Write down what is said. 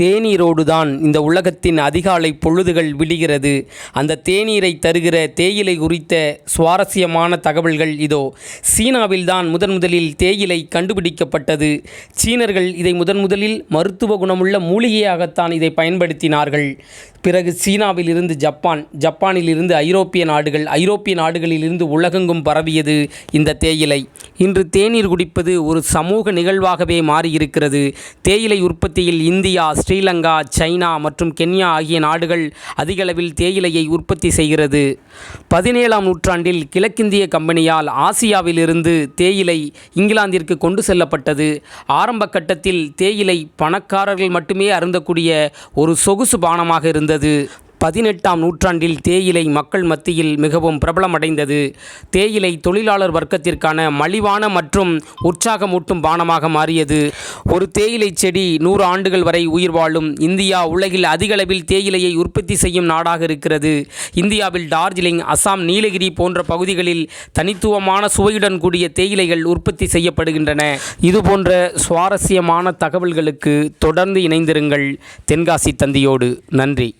தேநீரோடு தான் இந்த உலகத்தின் அதிகாலை பொழுதுகள் விழுகிறது. அந்த தேநீரை தருகிற தேயிலை குறித்த சுவாரஸ்யமான தகவல்கள் இதோ. சீனாவில்தான் முதன் முதலில் தேயிலை கண்டுபிடிக்கப்பட்டது. சீனர்கள் இதை முதன் முதலில் மருத்துவ குணமுள்ள மூலிகையாகத்தான் இதை பயன்படுத்தினார்கள். பிறகு சீனாவில் இருந்து ஜப்பான் ஜப்பானில் இருந்து ஐரோப்பிய நாடுகள் ஐரோப்பிய நாடுகளில் இருந்து உலகெங்கும் பரவியது இந்த தேயிலை. இன்று தேநீர் குடிப்பது ஒரு சமூக நிகழ்வாகவே மாறியிருக்கிறது. தேயிலை உற்பத்தியில் இந்தியா ஸ்ரீலங்கா சைனா மற்றும் கென்யா ஆகிய நாடுகள் அதிகளவில் தேயிலையை உற்பத்தி செய்கிறது. பதினேழாம் நூற்றாண்டில் கிழக்கிந்திய கம்பெனியால் ஆசியாவிலிருந்து தேயிலை இங்கிலாந்திற்கு கொண்டு செல்லப்பட்டது. ஆரம்ப கட்டத்தில் தேயிலை பணக்காரர்கள் மட்டுமே அருந்தக்கூடிய ஒரு சொகுசு பானமாக இருந்தது. பதினெட்டாம் நூற்றாண்டில் தேயிலை மக்கள் மத்தியில் மிகவும் பிரபலமடைந்தது. தேயிலை தொழிலாளர் வர்க்கத்திற்கான மலிவான மற்றும் உற்சாகமூட்டும் பானமாக மாறியது. ஒரு தேயிலை செடி நூறு ஆண்டுகள் வரை உயிர் வாழும். இந்தியா உலகில் அதிகளவில் தேயிலையை உற்பத்தி செய்யும் நாடாக இருக்கிறது. இந்தியாவில் டார்ஜிலிங் அசாம் நீலகிரி போன்ற பகுதிகளில் தனித்துவமான சுவையுடன் கூடிய தேயிலைகள் உற்பத்தி செய்யப்படுகின்றன. இதுபோன்ற சுவாரஸ்யமான தகவல்களுக்கு தொடர்ந்து இணைந்திருங்கள். தென்காசி தந்தியோடு. நன்றி.